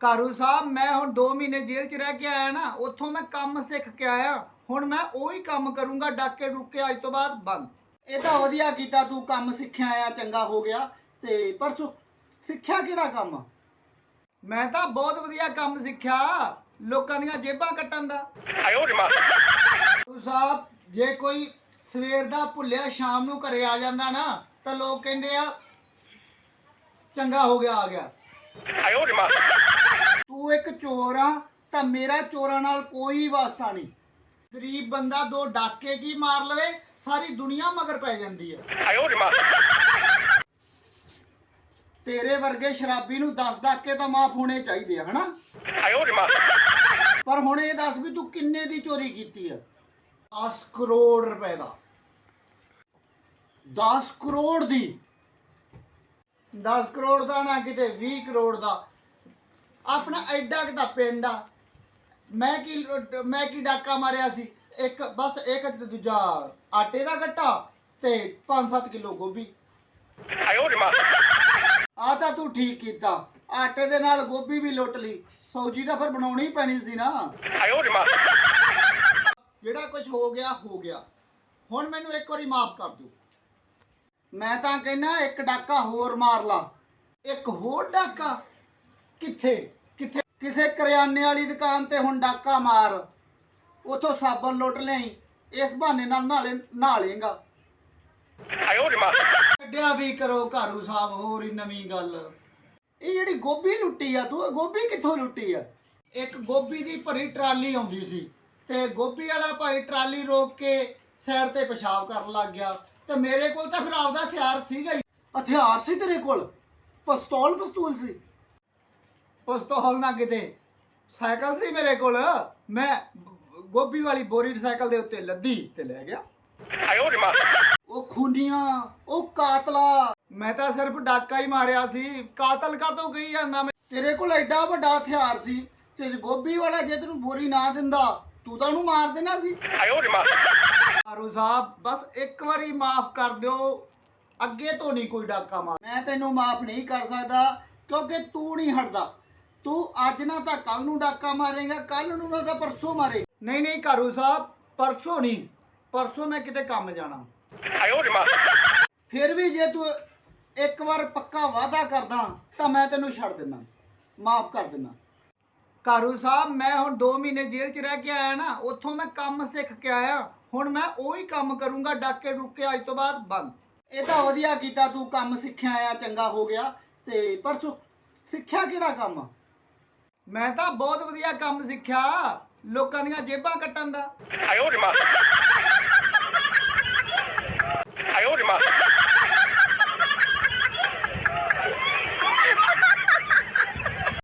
ਕਾਰੂ ਸਾਹਿਬ ਮੈਂ ਹੁਣ 2 ਮਹੀਨੇ ਜੇਲ੍ਹ 'ਚ ਰਹਿ ਕੇ ਆਇਆ ਨਾ ਉੱਥੋਂ ਮੈਂ ਕੰਮ ਸਿੱਖ ਕੇ ਆਇਆ। ਹੁਣ ਮੈਂ ਉਹੀ ਕੰਮ ਕਰੂੰਗਾ ਡਾਕੇ ਡੁੱਕੇ ਅੱਜ ਤੋਂ ਬਾਅਦ ਬੰਦ। ਇਹ ਤਾਂ ਵਧੀਆ ਕੀਤਾ ਤੂੰ ਕੰਮ ਸਿੱਖਿਆ ਆ ਚੰਗਾ ਹੋ ਗਿਆ। ਤੇ ਪਰਸੋਂ ਸਿੱਖਿਆ ਕਿਹੜਾ ਕੰਮ? ਮੈਂ ਤਾਂ ਬਹੁਤ ਵਧੀਆ ਕੰਮ ਸਿੱਖਿਆ ਲੋਕਾਂ ਦੀਆਂ ਜੇਬਾਂ ਕੱਟਣ ਦਾ। ਆਇਓ ਸਾਹਿਬ ਜੇ ਕੋਈ ਸਵੇਰ ਦਾ ਭੁੱਲਿਆ ਸ਼ਾਮ ਨੂੰ ਘਰੇ ਆ ਜਾਂਦਾ ਨਾ ਤਾਂ ਲੋਕ ਕਹਿੰਦੇ ਆ ਚੰਗਾ ਹੋ ਗਿਆ ਆ ਗਿਆ। ਆਇਓ ਜਮਾ। ਚੋਰ ਆ ਤਾਂ ਮੇਰਾ ਚੋਰਾਂ ਨਾਲ ਕੋਈ ਵਾਸਤਾ ਨਹੀਂ। ਗਰੀਬ ਬੰਦਾ ਦੋ ਡਾਕੇ ਕੀ ਮਾਰ ਲਵੇ ਸਾਰੀ ਦੁਨੀਆ ਮਗਰ ਪੈ ਜਾਂਦੀ ਆ। ਤੇਰੇ ਵਰਗੇ ਸ਼ਰਾਬੀ ਨੂੰ 10 ਡਾਕੇ ਤਾਂ ਮਾਫ ਹੋਣੇ ਚਾਹੀਦੇ ਆ ਹਨਾ? ਪਰ ਹੁਣ ਇਹ ਦੱਸ ਵੀ ਤੂੰ ਕਿੰਨੇ ਦੀ ਚੋਰੀ ਕੀਤੀ ਹੈ 10 ਕਰੋੜ ਰੁਪਏ ਦਾ। 10 ਕਰੋੜ ਦੀ। 10 ਕਰੋੜ ਦਾ ਨਾ ਕਿਤੇ 20 ਕਰੋੜ ਦਾ। ਆਪਣਾ ਐਡਾ ਕਿਤਾ ਪਿੰਡ ਆ। ਮੈਂ ਕੀ ਮੈਂ ਕੀ ਡਾਕਾ ਮਾਰਿਆ ਸੀ? ਇੱਕ ਬਸ ਇੱਕ ਦੂਜਾ ਆਟੇ ਦਾ ਗੱਟਾ ਤੇ 5-7 ਕਿਲੋ ਗੋਭੀ। ਆਇਓ ਜਮਾ। ਆ ਤਾਂ ਤੂੰ ਠੀਕ ਕੀਤਾ। ਆਟੇ ਦੇ ਨਾਲ ਗੋਭੀ ਵੀ ਲੁੱਟ ਲਈ। ਸੌਜੀ ਤਾਂ ਫਿਰ ਬਣਾਉਣੀ ਪੈਣੀ ਸੀ ਨਾ। ਆਇਓ ਜਮਾ। ਜਿਹੜਾ ਕੁਝ ਹੋ ਗਿਆ ਹੋ ਗਿਆ। ਹੁਣ ਮੈਨੂੰ ਇੱਕ ਵਾਰੀ ਮਾਫ ਕਰ ਦਿਓ। ਮੈਂ ਤਾਂ ਕਹਿੰਦਾ ਇੱਕ ਡਾਕਾ ਹੋਰ ਮਾਰ ਲਾ। ਇੱਕ ਹੋਰ ਡਾਕਾ? ਕਿੱਥੇ? ਕਿਸੇ ਕਰਿਆਨੇ ਵਾਲੀ ਦੁਕਾਨ ਤੇ ਹੁਣ ਡਾਕਾ ਮਾਰ। ਉਥੋਂ ਸਾਬਣ ਲੁੱਟ ਲਈ ਇਸ ਬਹਾਨੇ ਨਾਲ ਨਾਲੇ ਨਾਲੇਗਾ ਕੱਢਿਆ ਵੀ ਕਰੋ ਘਰੂ ਸਾਹਿਬ ਹੋਰ ਹੀ ਨਵੀਂ ਗੱਲ। ਇਹ ਜਿਹੜੀ ਗੋਭੀ ਲੁੱਟੀ ਆ ਤੂੰ ਗੋਭੀ ਕਿੱਥੋਂ ਲੁੱਟੀ ਆ? ਇੱਕ ਗੋਭੀ ਦੀ ਭਰੀ ਟਰਾਲੀ ਆਉਂਦੀ ਸੀ ਤੇ ਗੋਭੀ ਵਾਲਾ ਭਾਈ ਟਰਾਲੀ ਰੋਕ ਕੇ ਸਾਈਡ ਤੇ ਪਿਸ਼ਾਬ ਕਰਨ ਲੱਗ ਗਿਆ। ਤੇ ਮੇਰੇ ਕੋਲ ਤਾਂ ਫਿਰ ਆਪਦਾ ਹਥਿਆਰ ਸੀਗਾ ਹੀ। ਹਥਿਆਰ ਸੀ ਤੇਰੇ ਕੋਲ? ਪਿਸਤੌਲ ਪਿਸਤੂਲ ਸੀ? ਉਸ ਤੋਂ ਹੌਲਣਾ ਕਿਤੇ। ਸਾਈਕਲ ਸੀ ਮੇਰੇ ਕੋਲ ਮੈਂ ਗੋਭੀ ਵਾਲੀ ਬੋਰੀ ਸਾਈਕਲ ਦੇ ਉੱਤੇ ਲੱਦੀ ਤੇ ਲੈ ਗਿਆ। ਉਹ ਖੂਨੀਆਂ ਉਹ ਕਾਤਲਾ। ਮੈਂ ਤਾਂ ਸਿਰਫ ਡਾਕਾ ਹੀ ਮਾਰਿਆ ਸੀ। ਕਾਤਲ ਕਾਤੋਂ ਕਹੀ ਜਾਂਦਾ ਮੈਂ? ਤੇਰੇ ਕੋਲ ਐਡਾ ਵੱਡਾ ਹਥਿਆਰ ਸੀ ਤੇ ਗੋਭੀ ਵਾਲਾ ਜੇ ਤੈਨੂੰ ਬੋਰੀ ਨਾ ਦਿੰਦਾ ਤੂੰ ਤਾਂ ਉਹਨੂੰ ਮਾਰ ਦੇਣਾ ਸੀ। ਆਰੂ ਸਾਹਿਬ ਬਸ ਇੱਕ ਵਾਰੀ ਮਾਫ ਕਰ ਦਿਓ। ਅੱਗੇ ਤੋਂ ਨਹੀਂ ਕੋਈ ਡਾਕਾ ਮਾਰ ਮੈਂ ਤੈਨੂੰ ਮਾਫ ਨਹੀਂ ਕਰ ਸਕਦਾ ਕਿਉਂਕਿ ਤੂੰ ਨਹੀਂ ਹਟਦਾ। ਤੂੰ ਅੱਜ ਨਾ ਤਾਂ ਕੱਲ ਨੂੰ ਡਾਕਾ ਮਾਰੇਗਾ ਕੱਲ ਨੂੰ ਨਾ ਤਾਂ ਪਰਸੋਂ ਮਾਰੇ ਨਹੀਂ ਨਹੀਂ ਘਰੂ ਸਾਹਿਬ ਪਰਸੋਂ ਨਹੀਂ ਪਰਸੋਂ ਮੈਂ ਕਿਤੇ ਕੰਮ ਜਾਣਾ। ਫਿਰ ਵੀ ਜੇ ਤੂੰ ਇੱਕ ਵਾਰ ਪੱਕਾ ਵਾਅਦਾ ਕਰਦਾ ਤਾਂ ਮੈਂ ਤੈਨੂੰ ਛੱਡ ਦਿੰਦਾ। ਮਾਫ ਕਰ ਦਿੰਦਾ। ਘਰੂ ਸਾਹਿਬ ਮੈਂ ਹੁਣ 2 ਮਹੀਨੇ ਜੇਲ੍ਹ 'ਚ ਰਹਿ ਕੇ ਆਇਆ ਨਾ ਉੱਥੋਂ ਮੈਂ ਕੰਮ ਸਿੱਖ ਕੇ ਆਇਆ। ਹੁਣ ਮੈਂ ਉਹੀ ਕੰਮ ਕਰੂੰਗਾ ਡਾਕੇ ਰੁਕੇ ਅੱਜ ਤੋਂ ਬਾਅਦ ਬੰਦ। ਇਹ ਤਾਂ ਵਧੀਆ ਕੀਤਾ ਤੂੰ ਕੰਮ ਸਿੱਖਿਆ ਆ ਚੰਗਾ ਹੋ ਗਿਆ। ਤੇ ਪਰਸੋਂ ਸਿੱਖਿਆ ਕਿਹੜਾ ਕੰਮ ਆ? ਮੈਂ ਤਾਂ ਬਹੁਤ ਵਧੀਆ ਕੰਮ ਸਿੱਖਿਆ ਲੋਕਾਂ ਦੀਆਂ ਜੇਬਾਂ ਕੱਟਣ ਦਾ 哎呦我的妈！哎呦我的妈！